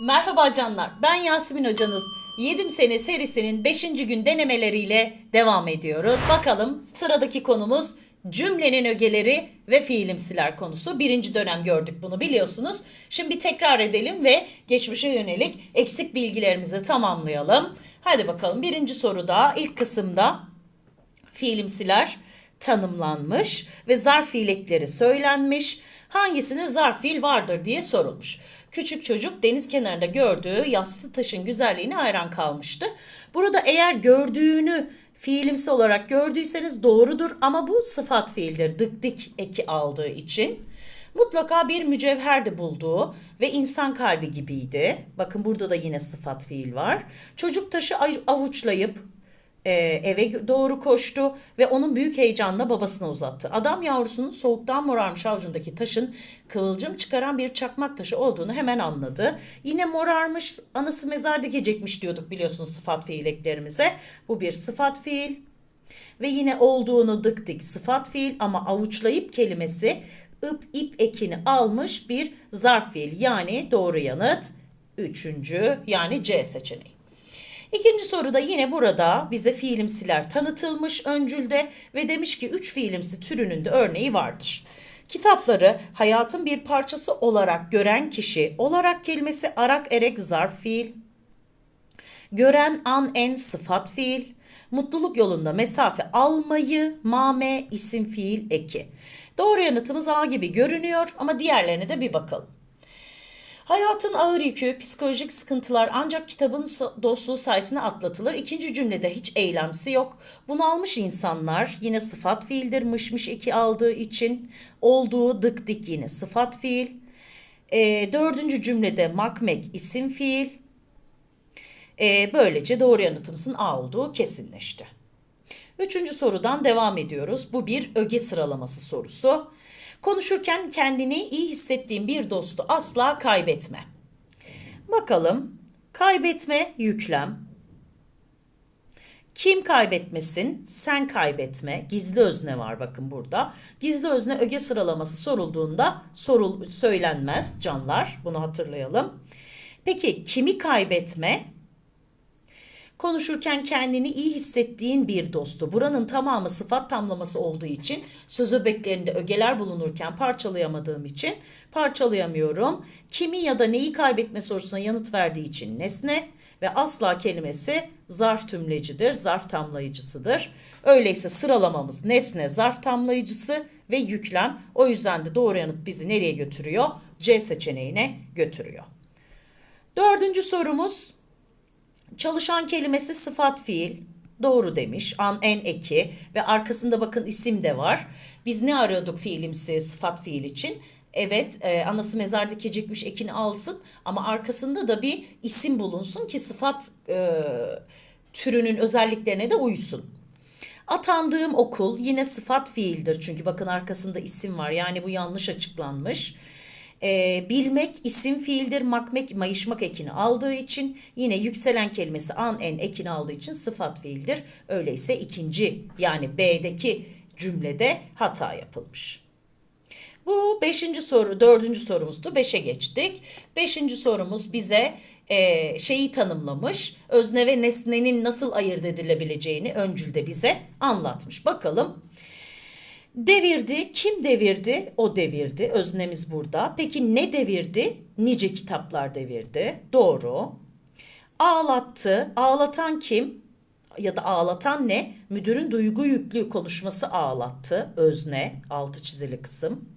Merhaba canlar, ben Yasemin hocanız. 7 sene serisinin 5. gün denemeleriyle devam ediyoruz. Bakalım sıradaki konumuz cümlenin ögeleri ve fiilimsiler konusu. Birinci dönem gördük bunu biliyorsunuz. Şimdi tekrar edelim ve geçmişe yönelik eksik bilgilerimizi tamamlayalım. Hadi bakalım birinci soruda ilk kısımda fiilimsiler tanımlanmış ve zarf fiilekleri söylenmiş. Hangisinde zarf fiil vardır diye sorulmuş. Küçük çocuk deniz kenarında gördüğü yassı taşın güzelliğine hayran kalmıştı. Burada eğer gördüğünü fiilimsi olarak gördüyseniz doğrudur ama bu sıfat fiildir. Dık dik eki aldığı için. Mutlaka bir mücevher de bulduğu ve insan kalbi gibiydi. Bakın burada da yine sıfat fiil var. Çocuk taşı avuçlayıp e, eve doğru koştu ve onun büyük heyecanla babasına uzattı. Adam yavrusunun soğuktan morarmış avucundaki taşın kıvılcım çıkaran bir çakmak taşı olduğunu hemen anladı. Yine morarmış anası mezar dikecekmiş diyorduk biliyorsunuz sıfat fiil eklerimize. Bu bir sıfat fiil ve yine olduğunu dık dik sıfat fiil ama avuçlayıp kelimesi ıp ip ekini almış bir zarf fiil yani doğru yanıt üçüncü yani C seçeneği. İkinci soruda yine burada bize fiilimsiler tanıtılmış öncülde ve demiş ki üç fiilimsi türünün de örneği vardır. Kitapları hayatın bir parçası olarak gören kişi olarak kelimesi arak erek zarf fiil. Gören an en sıfat fiil. Mutluluk yolunda mesafe almayı mame isim fiil eki. Doğru yanıtımız A gibi görünüyor ama diğerlerine de bir bakalım. Hayatın ağır yükü, psikolojik sıkıntılar ancak kitabın dostluğu sayesinde atlatılır. İkinci cümlede hiç eylemsi yok. Bunalmış insanlar yine sıfat fiildir mışmış eki aldığı için. Olduğu dık dik yine sıfat fiil. E, dördüncü cümlede makmek isim fiil. E, böylece doğru yanıtımızın A olduğu kesinleşti. Üçüncü sorudan devam ediyoruz. Bu bir öge sıralaması sorusu. Konuşurken kendini iyi hissettiğin bir dostu asla kaybetme. Bakalım. Kaybetme yüklem. Kim kaybetmesin? Sen kaybetme. Gizli özne var bakın burada. Gizli özne öge sıralaması sorulduğunda sorul söylenmez canlar. Bunu hatırlayalım. Peki kimi kaybetme? Konuşurken kendini iyi hissettiğin bir dostu. Buranın tamamı sıfat tamlaması olduğu için söz öbeklerinde ögeler bulunurken parçalayamadığım için parçalayamıyorum. Kimi ya da neyi kaybetme sorusuna yanıt verdiği için nesne ve asla kelimesi zarf tümlecidir, zarf tamlayıcısıdır. Öyleyse sıralamamız nesne, zarf tamlayıcısı ve yüklem. O yüzden de doğru yanıt bizi nereye götürüyor? C seçeneğine götürüyor. Dördüncü sorumuz Çalışan kelimesi sıfat fiil. Doğru demiş. An en eki ve arkasında bakın isim de var. Biz ne arıyorduk fiilimsi sıfat fiil için? Evet e, anası mezar dikecekmiş ekini alsın ama arkasında da bir isim bulunsun ki sıfat e, türünün özelliklerine de uysun. Atandığım okul yine sıfat fiildir çünkü bakın arkasında isim var yani bu yanlış açıklanmış. E, bilmek isim fiildir. Makmek mayışmak ekini aldığı için yine yükselen kelimesi an en ekini aldığı için sıfat fiildir. Öyleyse ikinci yani B'deki cümlede hata yapılmış. Bu beşinci soru, dördüncü sorumuzdu. Beşe geçtik. Beşinci sorumuz bize e, şeyi tanımlamış. Özne ve nesnenin nasıl ayırt edilebileceğini öncülde bize anlatmış. Bakalım. Devirdi. Kim devirdi? O devirdi. Öznemiz burada. Peki ne devirdi? Nice kitaplar devirdi. Doğru. Ağlattı. Ağlatan kim? Ya da ağlatan ne? Müdürün duygu yüklü konuşması ağlattı. Özne. Altı çizili kısım.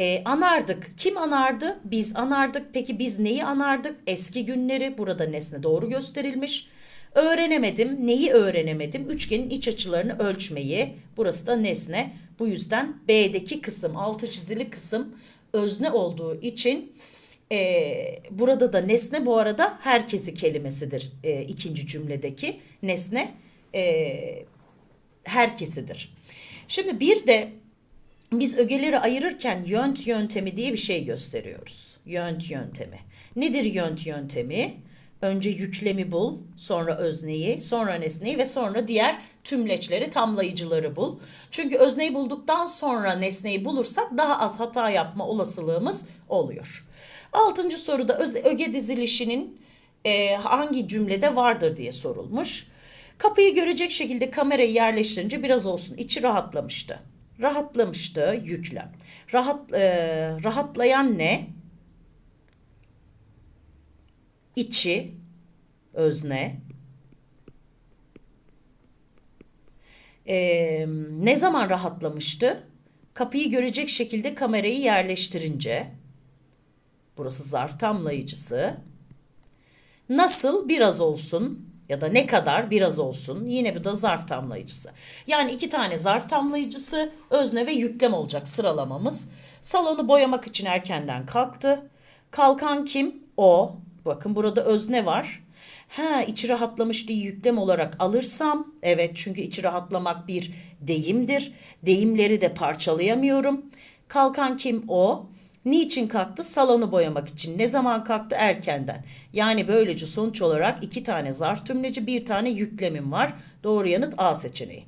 Ee, anardık. Kim anardı? Biz anardık. Peki biz neyi anardık? Eski günleri. Burada nesne doğru gösterilmiş. Öğrenemedim. Neyi öğrenemedim? Üçgenin iç açılarını ölçmeyi. Burası da nesne. Bu yüzden B'deki kısım, altı çizili kısım özne olduğu için e, burada da nesne bu arada herkesi kelimesidir. E, ikinci cümledeki nesne e, herkesidir. Şimdi bir de biz ögeleri ayırırken yönt yöntemi diye bir şey gösteriyoruz. Yönt yöntemi. Nedir yönt yöntemi? Önce yüklemi bul, sonra özneyi, sonra nesneyi ve sonra diğer tümleçleri, tamlayıcıları bul. Çünkü özneyi bulduktan sonra nesneyi bulursak daha az hata yapma olasılığımız oluyor. Altıncı soruda öz- öge dizilişinin e, hangi cümlede vardır diye sorulmuş. Kapıyı görecek şekilde kamerayı yerleştirince biraz olsun içi rahatlamıştı. Rahatlamıştı yüklem. Rahat e, rahatlayan ne? İçi özne. E, ne zaman rahatlamıştı? Kapıyı görecek şekilde kamerayı yerleştirince. Burası zarf tamlayıcısı. Nasıl biraz olsun ya da ne kadar biraz olsun yine bu da zarf tamlayıcısı. Yani iki tane zarf tamlayıcısı özne ve yüklem olacak sıralamamız. Salonu boyamak için erkenden kalktı. Kalkan kim? O. Bakın burada özne var. Ha içi rahatlamış diye yüklem olarak alırsam evet çünkü içi rahatlamak bir deyimdir. Deyimleri de parçalayamıyorum. Kalkan kim? O. Niçin kalktı? Salonu boyamak için. Ne zaman kalktı? Erkenden. Yani böylece sonuç olarak iki tane zarf tümleci, bir tane yüklemim var. Doğru yanıt A seçeneği.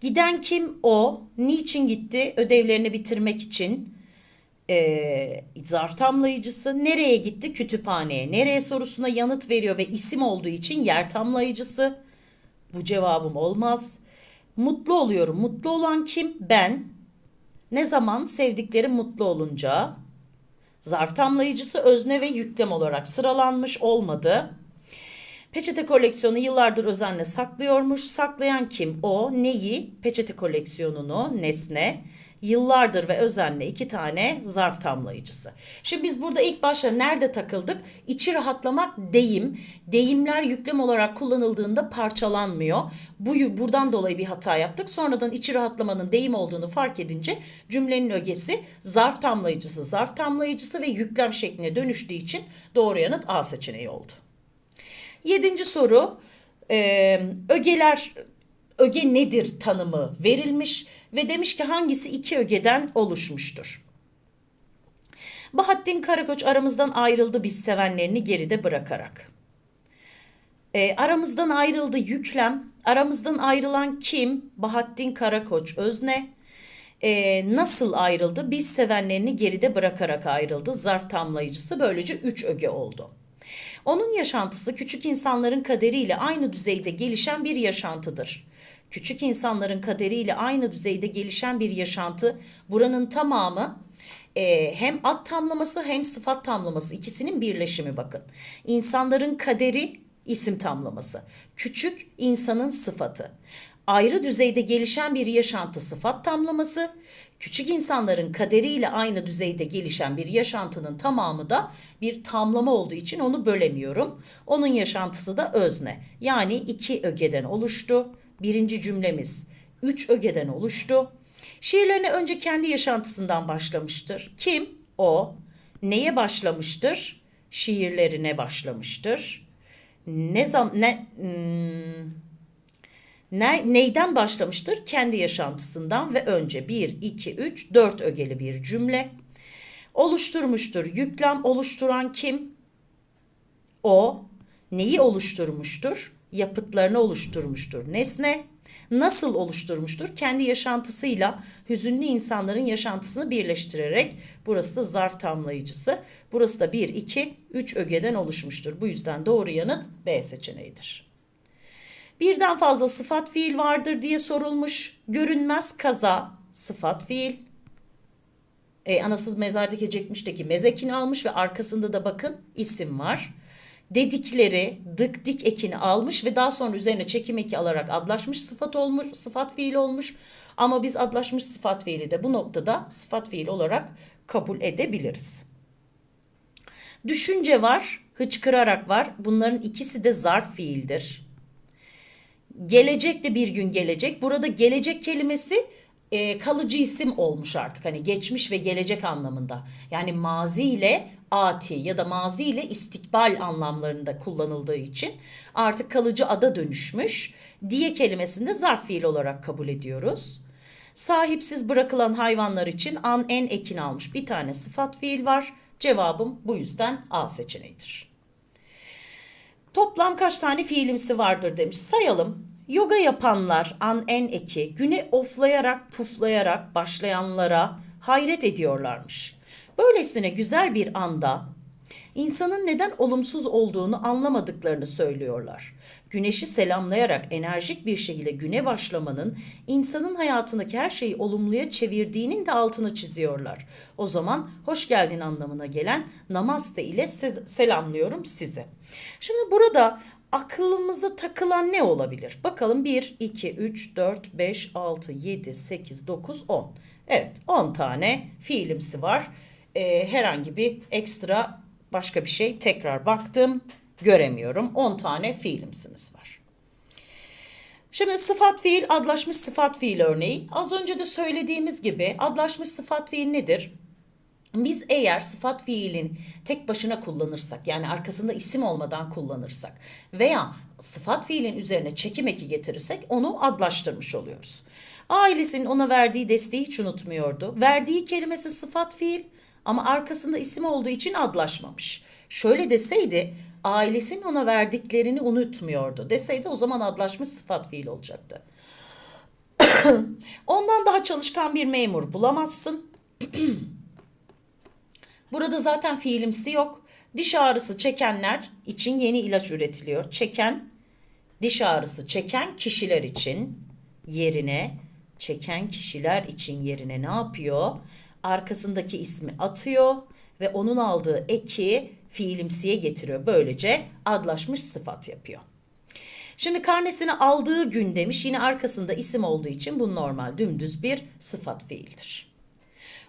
Giden kim? O. Niçin gitti? Ödevlerini bitirmek için. Ee, zarf tamlayıcısı. Nereye gitti? Kütüphaneye. Nereye sorusuna yanıt veriyor ve isim olduğu için yer tamlayıcısı. Bu cevabım olmaz. Mutlu oluyorum. Mutlu olan kim? Ben. Ne zaman sevdiklerim mutlu olunca. Zarf tamlayıcısı özne ve yüklem olarak sıralanmış olmadı. Peçete koleksiyonu yıllardır özenle saklıyormuş. Saklayan kim? O. Neyi? Peçete koleksiyonunu, nesne. Yıllardır ve özenle iki tane zarf tamlayıcısı. Şimdi biz burada ilk başta nerede takıldık? İçi rahatlamak deyim. Deyimler yüklem olarak kullanıldığında parçalanmıyor. Bu buradan dolayı bir hata yaptık. Sonradan içi rahatlamanın deyim olduğunu fark edince cümlenin ögesi zarf tamlayıcısı, zarf tamlayıcısı ve yüklem şekline dönüştüğü için doğru yanıt A seçeneği oldu. Yedinci soru e, ögeler öge nedir tanımı verilmiş ve demiş ki hangisi iki ögeden oluşmuştur. Bahattin Karakoç aramızdan ayrıldı biz sevenlerini geride bırakarak. E, aramızdan ayrıldı yüklem. Aramızdan ayrılan kim? Bahattin Karakoç özne. E, nasıl ayrıldı? Biz sevenlerini geride bırakarak ayrıldı. Zarf tamlayıcısı böylece üç öge oldu. Onun yaşantısı küçük insanların kaderiyle aynı düzeyde gelişen bir yaşantıdır. Küçük insanların kaderiyle aynı düzeyde gelişen bir yaşantı buranın tamamı e, hem ad tamlaması hem sıfat tamlaması ikisinin birleşimi bakın. İnsanların kaderi isim tamlaması. Küçük insanın sıfatı. Ayrı düzeyde gelişen bir yaşantı sıfat tamlaması. Küçük insanların kaderiyle aynı düzeyde gelişen bir yaşantının tamamı da bir tamlama olduğu için onu bölemiyorum. Onun yaşantısı da özne. Yani iki ögeden oluştu. Birinci cümlemiz üç ögeden oluştu. Şiirlerine önce kendi yaşantısından başlamıştır. Kim? O. Neye başlamıştır? Şiirlerine başlamıştır. Ne zaman ne hmm, ne, neyden başlamıştır? Kendi yaşantısından ve önce 1, 2, 3, 4 ögeli bir cümle. Oluşturmuştur. Yüklem oluşturan kim? O. Neyi oluşturmuştur? Yapıtlarını oluşturmuştur. Nesne. Nasıl oluşturmuştur? Kendi yaşantısıyla hüzünlü insanların yaşantısını birleştirerek burası da zarf tamlayıcısı. Burası da 1, 2, 3 ögeden oluşmuştur. Bu yüzden doğru yanıt B seçeneğidir. Birden fazla sıfat fiil vardır diye sorulmuş. Görünmez kaza sıfat fiil. E, anasız mezar dikecekmiş de ki mezekini almış ve arkasında da bakın isim var. Dedikleri dık dik ekini almış ve daha sonra üzerine çekim eki alarak adlaşmış sıfat olmuş, sıfat fiil olmuş. Ama biz adlaşmış sıfat fiili de bu noktada sıfat fiil olarak kabul edebiliriz. Düşünce var, hıçkırarak var. Bunların ikisi de zarf fiildir. Gelecek de bir gün gelecek. Burada gelecek kelimesi e, kalıcı isim olmuş artık. Hani geçmiş ve gelecek anlamında. Yani mazi ile ati ya da mazi ile istikbal anlamlarında kullanıldığı için artık kalıcı ada dönüşmüş. Diye kelimesini de zarf fiil olarak kabul ediyoruz. Sahipsiz bırakılan hayvanlar için an en ekin almış bir tane sıfat fiil var. Cevabım bu yüzden A seçeneğidir. Toplam kaç tane fiilimsi vardır demiş. Sayalım. Yoga yapanlar an en eki güne oflayarak puflayarak başlayanlara hayret ediyorlarmış. Böylesine güzel bir anda insanın neden olumsuz olduğunu anlamadıklarını söylüyorlar. Güneşi selamlayarak enerjik bir şekilde güne başlamanın insanın hayatındaki her şeyi olumluya çevirdiğinin de altını çiziyorlar. O zaman hoş geldin anlamına gelen namaste ile se- selamlıyorum sizi. Şimdi burada aklımıza takılan ne olabilir? Bakalım 1, 2, 3, 4, 5, 6, 7, 8, 9, 10. Evet 10 tane fiilimsi var. Ee, herhangi bir ekstra başka bir şey tekrar baktım göremiyorum. 10 tane fiilimsimiz var. Şimdi sıfat fiil, adlaşmış sıfat fiil örneği. Az önce de söylediğimiz gibi adlaşmış sıfat fiil nedir? Biz eğer sıfat fiilin tek başına kullanırsak yani arkasında isim olmadan kullanırsak veya sıfat fiilin üzerine çekim eki getirirsek onu adlaştırmış oluyoruz. Ailesinin ona verdiği desteği hiç unutmuyordu. Verdiği kelimesi sıfat fiil ama arkasında isim olduğu için adlaşmamış. Şöyle deseydi ailesinin ona verdiklerini unutmuyordu deseydi o zaman adlaşmış sıfat fiil olacaktı. Ondan daha çalışkan bir memur bulamazsın. Burada zaten fiilimsi yok. Diş ağrısı çekenler için yeni ilaç üretiliyor. Çeken, diş ağrısı çeken kişiler için yerine, çeken kişiler için yerine ne yapıyor? Arkasındaki ismi atıyor ve onun aldığı eki fiilimsiye getiriyor. Böylece adlaşmış sıfat yapıyor. Şimdi karnesini aldığı gün demiş. Yine arkasında isim olduğu için bu normal dümdüz bir sıfat fiildir.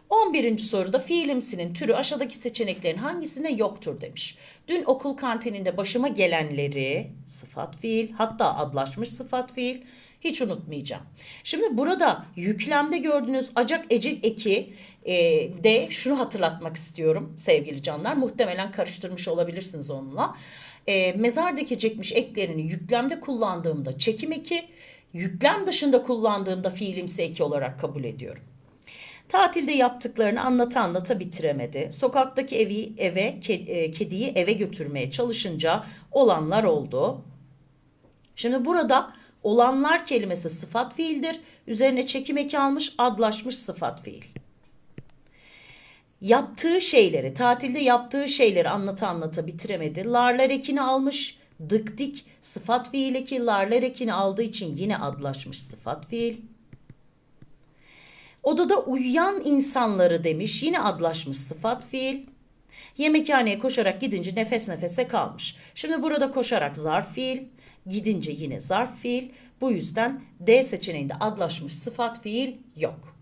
11. soruda fiilimsinin türü aşağıdaki seçeneklerin hangisinde yoktur demiş. Dün okul kantininde başıma gelenleri sıfat fiil hatta adlaşmış sıfat fiil hiç unutmayacağım. Şimdi burada yüklemde gördüğünüz acak ecek eki e, de şunu hatırlatmak istiyorum sevgili canlar. Muhtemelen karıştırmış olabilirsiniz onunla. E, mezar dikecekmiş eklerini yüklemde kullandığımda çekim eki, yüklem dışında kullandığımda fiilimsi eki olarak kabul ediyorum. Tatilde yaptıklarını anlata anlata bitiremedi. Sokaktaki evi eve, ke- kediyi eve götürmeye çalışınca olanlar oldu. Şimdi burada olanlar kelimesi sıfat fiildir. Üzerine çekim eki almış, adlaşmış sıfat fiil. Yaptığı şeyleri, tatilde yaptığı şeyleri anlata anlata bitiremedi. Larlar ekini almış, dık dik sıfat fiil eki, larlar ekini aldığı için yine adlaşmış sıfat fiil. Odada uyuyan insanları demiş. Yine adlaşmış sıfat fiil. Yemekhaneye koşarak gidince nefes nefese kalmış. Şimdi burada koşarak zarf fiil. Gidince yine zarf fiil. Bu yüzden D seçeneğinde adlaşmış sıfat fiil yok.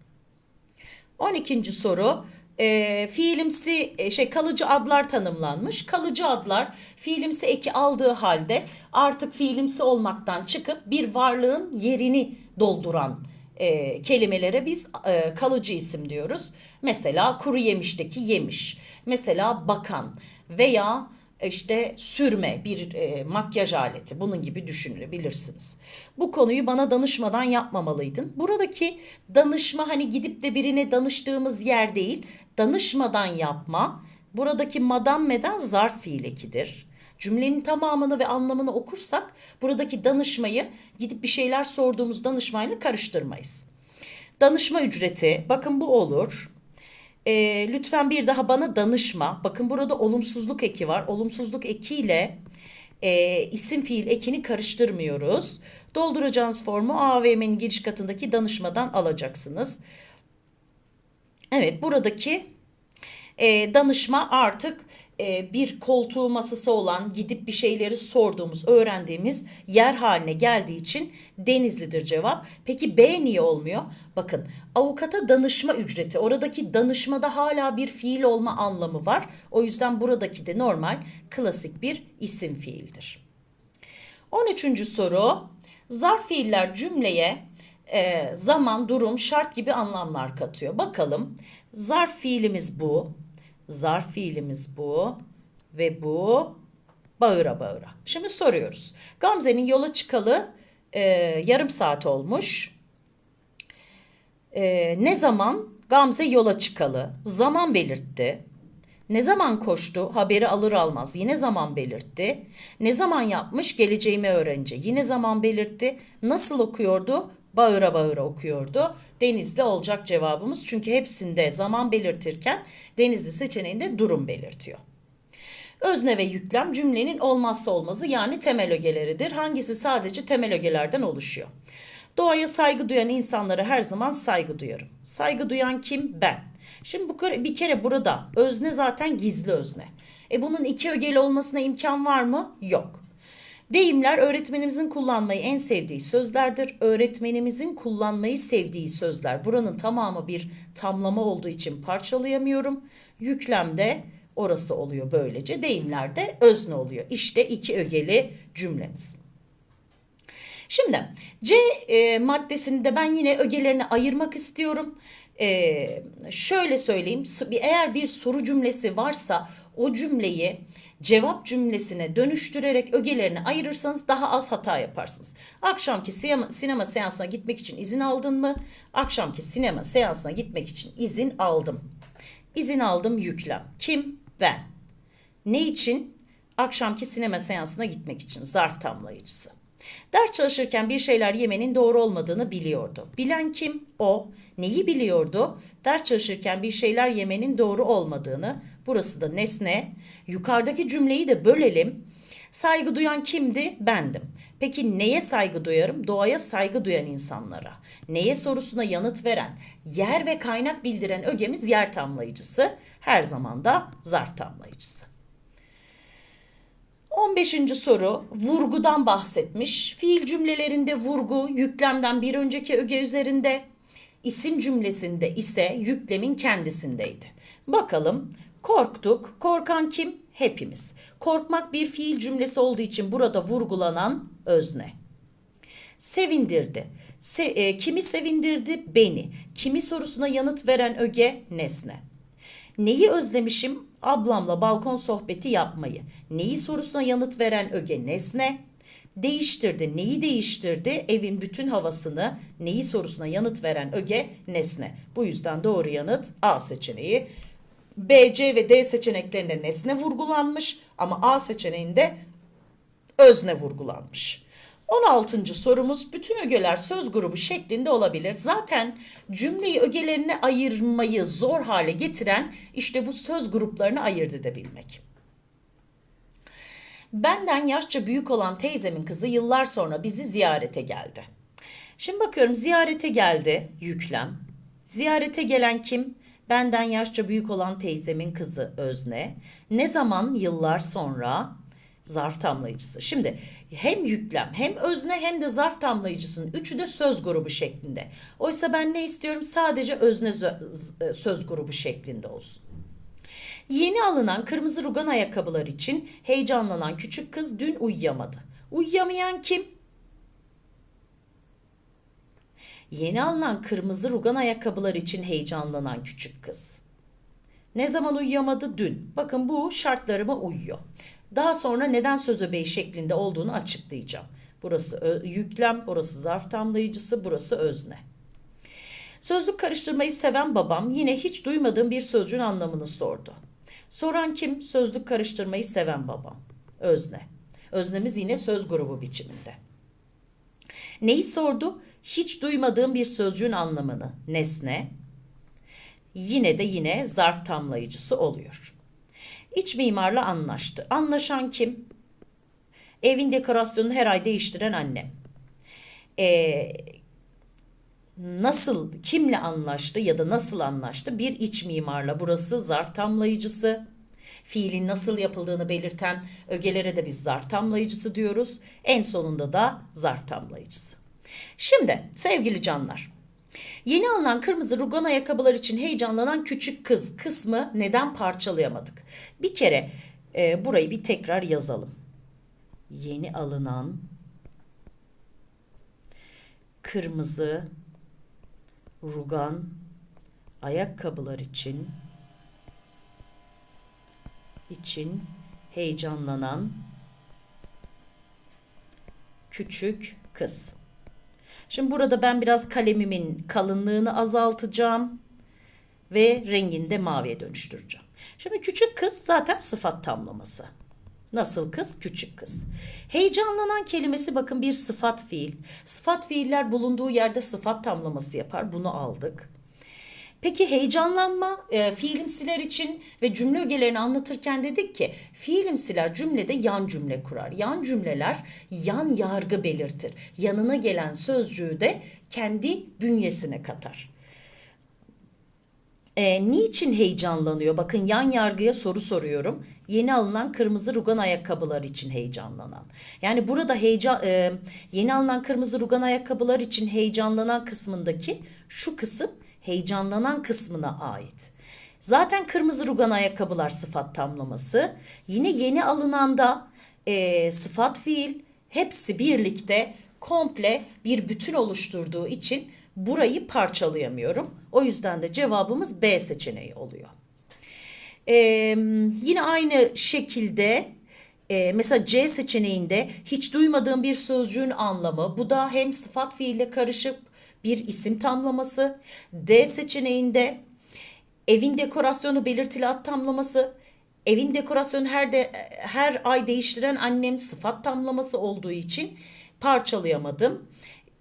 12. soru. E, fiilimsi e, şey kalıcı adlar tanımlanmış. Kalıcı adlar fiilimsi eki aldığı halde artık fiilimsi olmaktan çıkıp bir varlığın yerini dolduran e, kelimelere biz e, kalıcı isim diyoruz. Mesela kuru yemişteki yemiş. Mesela bakan veya işte sürme bir e, makyaj aleti bunun gibi düşünebilirsiniz. Bu konuyu bana danışmadan yapmamalıydın. Buradaki danışma hani gidip de birine danıştığımız yer değil. Danışmadan yapma. Buradaki madam meden zarf fiil ekidir. Cümlenin tamamını ve anlamını okursak buradaki danışmayı gidip bir şeyler sorduğumuz danışmayla karıştırmayız. Danışma ücreti bakın bu olur. E, lütfen bir daha bana danışma. Bakın burada olumsuzluk eki var. Olumsuzluk ekiyle e, isim fiil ekini karıştırmıyoruz. Dolduracağınız formu AVM'nin giriş katındaki danışmadan alacaksınız. Evet buradaki e, danışma artık e, bir koltuğu masası olan gidip bir şeyleri sorduğumuz, öğrendiğimiz yer haline geldiği için Denizli'dir cevap. Peki B niye olmuyor? Bakın avukata danışma ücreti. Oradaki danışmada hala bir fiil olma anlamı var. O yüzden buradaki de normal klasik bir isim fiildir. 13. soru. Zarf fiiller cümleye e, zaman, durum, şart gibi anlamlar katıyor. Bakalım zarf fiilimiz bu. Zarf fiilimiz bu ve bu bağıra bağıra. Şimdi soruyoruz. Gamze'nin yola çıkalı e, yarım saat olmuş. E, ne zaman Gamze yola çıkalı? Zaman belirtti. Ne zaman koştu? Haberi alır almaz. Yine zaman belirtti. Ne zaman yapmış? Geleceğimi öğrenci. Yine zaman belirtti. Nasıl okuyordu? Bağıra bağıra okuyordu. Denizli olacak cevabımız. Çünkü hepsinde zaman belirtirken Denizli seçeneğinde durum belirtiyor. Özne ve yüklem cümlenin olmazsa olmazı yani temel ögeleridir. Hangisi sadece temel ögelerden oluşuyor? Doğaya saygı duyan insanlara her zaman saygı duyarım. Saygı duyan kim? Ben. Şimdi bu bir kere burada özne zaten gizli özne. E bunun iki ögeli olmasına imkan var mı? Yok. Deyimler öğretmenimizin kullanmayı en sevdiği sözlerdir. Öğretmenimizin kullanmayı sevdiği sözler. Buranın tamamı bir tamlama olduğu için parçalayamıyorum. Yüklemde orası oluyor böylece. Deyimlerde özne oluyor. İşte iki ögeli cümlemiz. Şimdi C e, maddesini de ben yine ögelerini ayırmak istiyorum. E, şöyle söyleyeyim. Eğer bir soru cümlesi varsa o cümleyi cevap cümlesine dönüştürerek ögelerini ayırırsanız daha az hata yaparsınız. Akşamki sinema, sinema seansına gitmek için izin aldın mı? Akşamki sinema seansına gitmek için izin aldım. İzin aldım yüklem. Kim? Ben. Ne için? Akşamki sinema seansına gitmek için zarf tamlayıcısı. Ders çalışırken bir şeyler yemenin doğru olmadığını biliyordu. Bilen kim? O. Neyi biliyordu? Ders çalışırken bir şeyler yemenin doğru olmadığını. Burası da nesne. Yukarıdaki cümleyi de bölelim. Saygı duyan kimdi? Bendim. Peki neye saygı duyarım? Doğaya saygı duyan insanlara. Neye sorusuna yanıt veren, yer ve kaynak bildiren ögemiz yer tamlayıcısı. Her zaman da zarf tamlayıcısı. 15. soru vurgudan bahsetmiş. Fiil cümlelerinde vurgu yüklemden bir önceki öge üzerinde, isim cümlesinde ise yüklemin kendisindeydi. Bakalım korktuk. Korkan kim? Hepimiz. Korkmak bir fiil cümlesi olduğu için burada vurgulanan özne. Sevindirdi. Se- e, kimi sevindirdi? Beni. Kimi sorusuna yanıt veren öge nesne. Neyi özlemişim? Ablamla balkon sohbeti yapmayı. Neyi sorusuna yanıt veren öge nesne. Değiştirdi. Neyi değiştirdi? Evin bütün havasını. Neyi sorusuna yanıt veren öge nesne. Bu yüzden doğru yanıt A seçeneği. B, C ve D seçeneklerinde nesne vurgulanmış ama A seçeneğinde özne vurgulanmış. 16. sorumuz bütün ögeler söz grubu şeklinde olabilir. Zaten cümleyi ögelerine ayırmayı zor hale getiren işte bu söz gruplarını ayırt edebilmek. Benden yaşça büyük olan teyzemin kızı yıllar sonra bizi ziyarete geldi. Şimdi bakıyorum ziyarete geldi yüklem. Ziyarete gelen kim? Benden yaşça büyük olan teyzemin kızı Özne. Ne zaman? Yıllar sonra zarf tamlayıcısı. Şimdi hem yüklem hem özne hem de zarf tamlayıcısının üçü de söz grubu şeklinde. Oysa ben ne istiyorum? Sadece özne z- söz grubu şeklinde olsun. Yeni alınan kırmızı rugan ayakkabılar için heyecanlanan küçük kız dün uyuyamadı. Uyuyamayan kim? Yeni alınan kırmızı rugan ayakkabılar için heyecanlanan küçük kız. Ne zaman uyuyamadı? Dün. Bakın bu şartlarıma uyuyor. Daha sonra neden söz öbeği şeklinde olduğunu açıklayacağım. Burası yüklem, burası zarf tamlayıcısı, burası özne. Sözlük karıştırmayı seven babam yine hiç duymadığım bir sözcüğün anlamını sordu. Soran kim? Sözlük karıştırmayı seven babam. Özne. Öznemiz yine söz grubu biçiminde. Neyi sordu? Hiç duymadığım bir sözcüğün anlamını. Nesne. Yine de yine zarf tamlayıcısı oluyor. İç mimarla anlaştı. Anlaşan kim? Evin dekorasyonunu her ay değiştiren annem. Ee, nasıl, kimle anlaştı ya da nasıl anlaştı? Bir iç mimarla. Burası zarf tamlayıcısı. Fiilin nasıl yapıldığını belirten ögelere de biz zarf tamlayıcısı diyoruz. En sonunda da zarf tamlayıcısı. Şimdi sevgili canlar, Yeni alınan kırmızı rugan ayakkabılar için heyecanlanan küçük kız kısmı neden parçalayamadık? Bir kere e, burayı bir tekrar yazalım. Yeni alınan kırmızı rugan ayakkabılar için için heyecanlanan küçük kız. Şimdi burada ben biraz kalemimin kalınlığını azaltacağım ve rengini de maviye dönüştüreceğim. Şimdi küçük kız zaten sıfat tamlaması. Nasıl kız? Küçük kız. Heyecanlanan kelimesi bakın bir sıfat fiil. Sıfat fiiller bulunduğu yerde sıfat tamlaması yapar. Bunu aldık. Peki heyecanlanma e, fiilimsiler için ve cümle ögelerini anlatırken dedik ki fiilimsiler cümlede yan cümle kurar. Yan cümleler yan yargı belirtir. Yanına gelen sözcüğü de kendi bünyesine katar. E, niçin heyecanlanıyor? Bakın yan yargıya soru soruyorum. Yeni alınan kırmızı rugan ayakkabılar için heyecanlanan. Yani burada heyecan e, yeni alınan kırmızı rugan ayakkabılar için heyecanlanan kısmındaki şu kısım heyecanlanan kısmına ait. Zaten kırmızı rugan ayakkabılar sıfat tamlaması. Yine yeni alınanda e, sıfat fiil hepsi birlikte komple bir bütün oluşturduğu için burayı parçalayamıyorum. O yüzden de cevabımız B seçeneği oluyor. Ee, yine aynı şekilde e, mesela C seçeneğinde hiç duymadığım bir sözcüğün anlamı. Bu da hem sıfat fiille karışıp bir isim tamlaması. D seçeneğinde evin dekorasyonu belirtili ad tamlaması. Evin dekorasyonu her de her ay değiştiren annem sıfat tamlaması olduğu için parçalayamadım.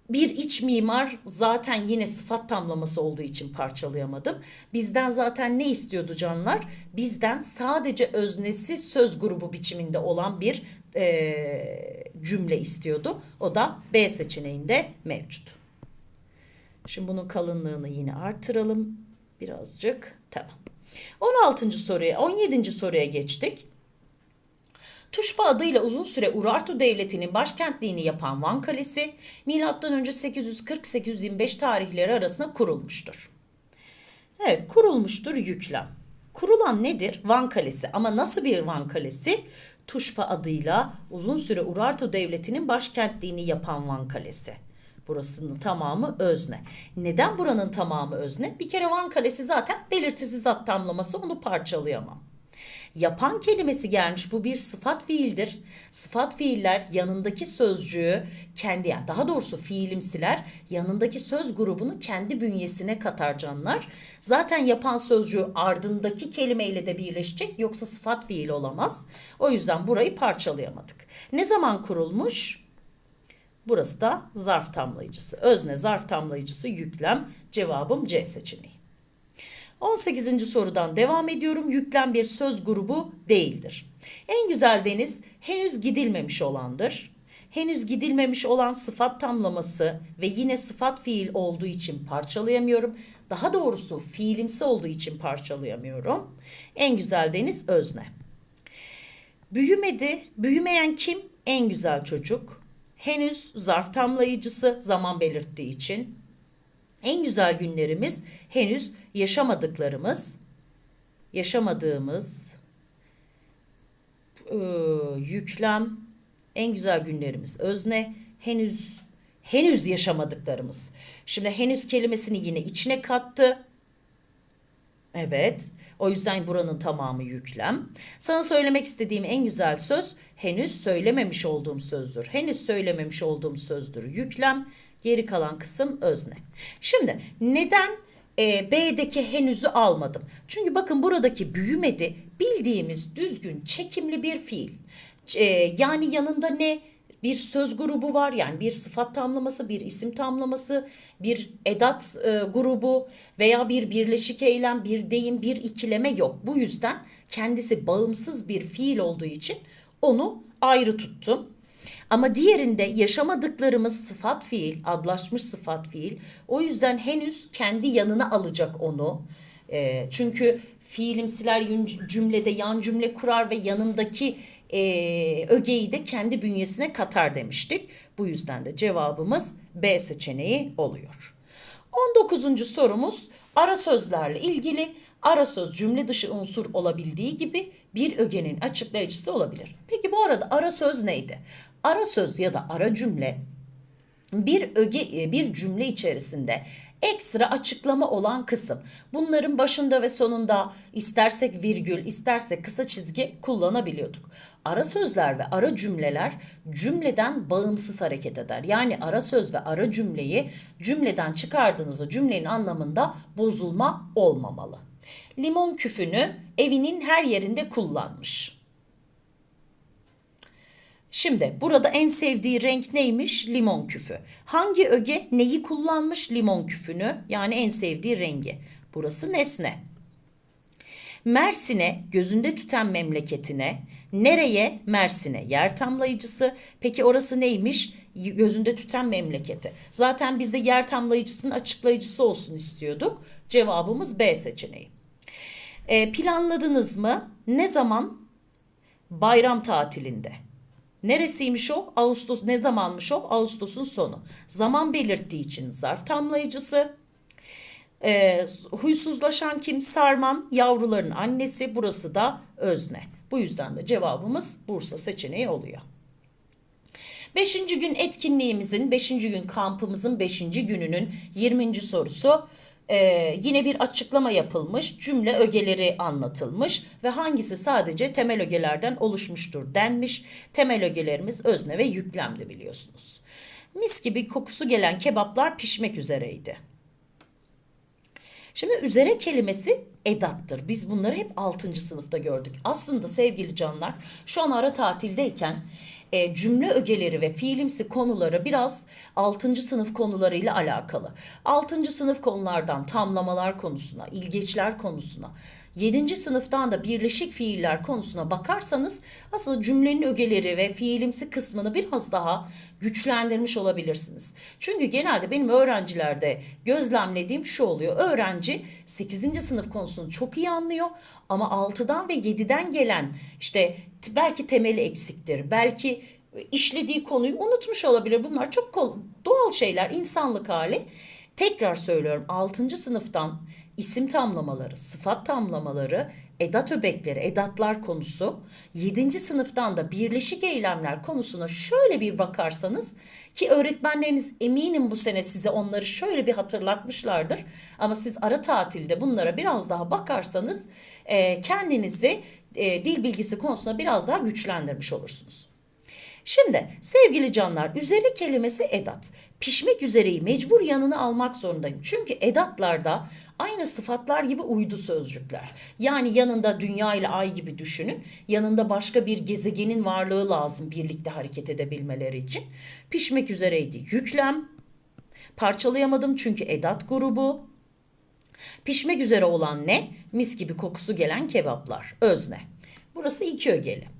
Bir iç mimar zaten yine sıfat tamlaması olduğu için parçalayamadım. Bizden zaten ne istiyordu canlar? Bizden sadece öznesi söz grubu biçiminde olan bir e, cümle istiyordu. O da B seçeneğinde mevcut. Şimdi bunun kalınlığını yine artıralım birazcık. Tamam. 16. soruya, 17. soruya geçtik. Tuşba adıyla uzun süre Urartu Devleti'nin başkentliğini yapan Van Kalesi, M.Ö. 840-825 tarihleri arasında kurulmuştur. Evet, kurulmuştur yüklem. Kurulan nedir? Van Kalesi. Ama nasıl bir Van Kalesi? Tuşba adıyla uzun süre Urartu Devleti'nin başkentliğini yapan Van Kalesi. Burasının tamamı özne. Neden buranın tamamı özne? Bir kere Van Kalesi zaten belirtisiz zat tamlaması onu parçalayamam. Yapan kelimesi gelmiş. Bu bir sıfat fiildir. Sıfat fiiller yanındaki sözcüğü kendi daha doğrusu fiilimsiler yanındaki söz grubunu kendi bünyesine katar canlar. Zaten yapan sözcüğü ardındaki kelimeyle de birleşecek yoksa sıfat fiil olamaz. O yüzden burayı parçalayamadık. Ne zaman kurulmuş? Burası da zarf tamlayıcısı. Özne zarf tamlayıcısı yüklem. Cevabım C seçeneği. 18. sorudan devam ediyorum. Yüklem bir söz grubu değildir. En güzel deniz henüz gidilmemiş olandır. Henüz gidilmemiş olan sıfat tamlaması ve yine sıfat fiil olduğu için parçalayamıyorum. Daha doğrusu fiilimsi olduğu için parçalayamıyorum. En güzel deniz özne. Büyümedi. Büyümeyen kim? En güzel çocuk. Henüz zarf tamlayıcısı zaman belirttiği için. En güzel günlerimiz henüz yaşamadıklarımız, yaşamadığımız e, yüklem, en güzel günlerimiz özne, henüz henüz yaşamadıklarımız. Şimdi henüz kelimesini yine içine kattı. Evet. O yüzden buranın tamamı yüklem. Sana söylemek istediğim en güzel söz henüz söylememiş olduğum sözdür. Henüz söylememiş olduğum sözdür yüklem. Geri kalan kısım özne. Şimdi neden e, B'deki henüzü almadım? Çünkü bakın buradaki büyümedi bildiğimiz düzgün çekimli bir fiil. E, yani yanında ne? Bir söz grubu var yani bir sıfat tamlaması, bir isim tamlaması, bir edat e, grubu veya bir birleşik eylem, bir deyim, bir ikileme yok. Bu yüzden kendisi bağımsız bir fiil olduğu için onu ayrı tuttum. Ama diğerinde yaşamadıklarımız sıfat fiil, adlaşmış sıfat fiil. O yüzden henüz kendi yanına alacak onu. E, çünkü fiilimsiler cümlede yan cümle kurar ve yanındaki e, ögeyi de kendi bünyesine katar demiştik. Bu yüzden de cevabımız B seçeneği oluyor. 19. sorumuz ara sözlerle ilgili. Ara söz cümle dışı unsur olabildiği gibi bir ögenin açıklayıcısı olabilir. Peki bu arada ara söz neydi? Ara söz ya da ara cümle bir öge bir cümle içerisinde ekstra açıklama olan kısım. Bunların başında ve sonunda istersek virgül, istersek kısa çizgi kullanabiliyorduk. Ara sözler ve ara cümleler cümleden bağımsız hareket eder. Yani ara söz ve ara cümleyi cümleden çıkardığınızda cümlenin anlamında bozulma olmamalı. limon küfünü evinin her yerinde kullanmış. Şimdi burada en sevdiği renk neymiş? Limon küfü. Hangi öge neyi kullanmış? Limon küfünü yani en sevdiği rengi. Burası nesne. Mersin'e, gözünde tüten memleketine, nereye? Mersin'e, yer tamlayıcısı. Peki orası neymiş? Gözünde tüten memleketi. Zaten biz de yer tamlayıcısının açıklayıcısı olsun istiyorduk. Cevabımız B seçeneği. E, planladınız mı? Ne zaman? Bayram tatilinde. Neresiymiş o? Ağustos. Ne zamanmış o? Ağustos'un sonu. Zaman belirttiği için zarf tamlayıcısı. Ee, huysuzlaşan kim? Sarman, yavruların annesi. Burası da özne. Bu yüzden de cevabımız Bursa seçeneği oluyor. Beşinci gün etkinliğimizin, beşinci gün kampımızın beşinci gününün 20. sorusu. Ee, yine bir açıklama yapılmış, cümle ögeleri anlatılmış ve hangisi sadece temel ögelerden oluşmuştur denmiş. Temel ögelerimiz özne ve yüklemdi biliyorsunuz. Mis gibi kokusu gelen kebaplar pişmek üzereydi. Şimdi üzere kelimesi edattır. Biz bunları hep 6. sınıfta gördük. Aslında sevgili canlar şu an ara tatildeyken e, cümle ögeleri ve fiilimsi konuları biraz 6. sınıf konularıyla alakalı. 6. sınıf konulardan tamlamalar konusuna, ilgeçler konusuna, 7. sınıftan da birleşik fiiller konusuna bakarsanız aslında cümlenin ögeleri ve fiilimsi kısmını biraz daha güçlendirmiş olabilirsiniz. Çünkü genelde benim öğrencilerde gözlemlediğim şu oluyor. Öğrenci 8. sınıf konusunu çok iyi anlıyor ama 6'dan ve 7'den gelen işte belki temeli eksiktir. Belki işlediği konuyu unutmuş olabilir. Bunlar çok doğal şeyler, insanlık hali. Tekrar söylüyorum 6. sınıftan isim tamlamaları, sıfat tamlamaları, edat öbekleri, edatlar konusu, 7. sınıftan da birleşik eylemler konusuna şöyle bir bakarsanız ki öğretmenleriniz eminim bu sene size onları şöyle bir hatırlatmışlardır. Ama siz ara tatilde bunlara biraz daha bakarsanız kendinizi dil bilgisi konusunda biraz daha güçlendirmiş olursunuz. Şimdi sevgili canlar üzeri kelimesi edat. Pişmek üzereyi mecbur yanına almak zorundayım. Çünkü edatlarda aynı sıfatlar gibi uydu sözcükler. Yani yanında dünya ile ay gibi düşünün. Yanında başka bir gezegenin varlığı lazım birlikte hareket edebilmeleri için. Pişmek üzereydi yüklem. Parçalayamadım çünkü edat grubu. Pişmek üzere olan ne? Mis gibi kokusu gelen kebaplar. Özne. Burası iki ögeli.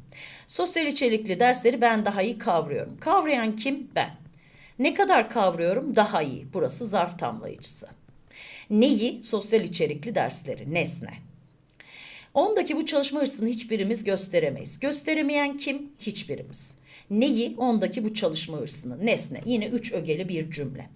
Sosyal içerikli dersleri ben daha iyi kavruyorum. Kavrayan kim? Ben. Ne kadar kavruyorum? Daha iyi. Burası zarf tamlayıcısı. Neyi? Sosyal içerikli dersleri. Nesne. Ondaki bu çalışma hırsını hiçbirimiz gösteremeyiz. Gösteremeyen kim? Hiçbirimiz. Neyi? Ondaki bu çalışma hırsını. Nesne. Yine üç ögeli bir cümle.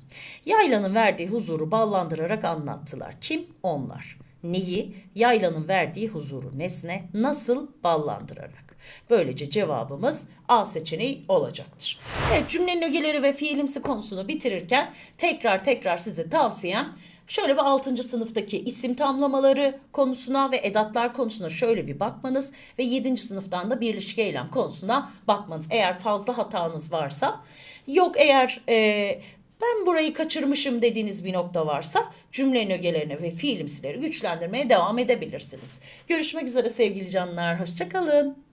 Yaylanın verdiği huzuru ballandırarak anlattılar. Kim? Onlar. Neyi? Yaylanın verdiği huzuru. Nesne. Nasıl? Ballandırarak. Böylece cevabımız A seçeneği olacaktır. Evet cümlenin ögeleri ve fiilimsi konusunu bitirirken tekrar tekrar size tavsiyem Şöyle bir 6. sınıftaki isim tamlamaları konusuna ve edatlar konusuna şöyle bir bakmanız ve 7. sınıftan da birleşik eylem konusuna bakmanız. Eğer fazla hatanız varsa yok eğer e, ben burayı kaçırmışım dediğiniz bir nokta varsa cümlenin ögelerini ve fiilimsileri güçlendirmeye devam edebilirsiniz. Görüşmek üzere sevgili canlar. Hoşçakalın.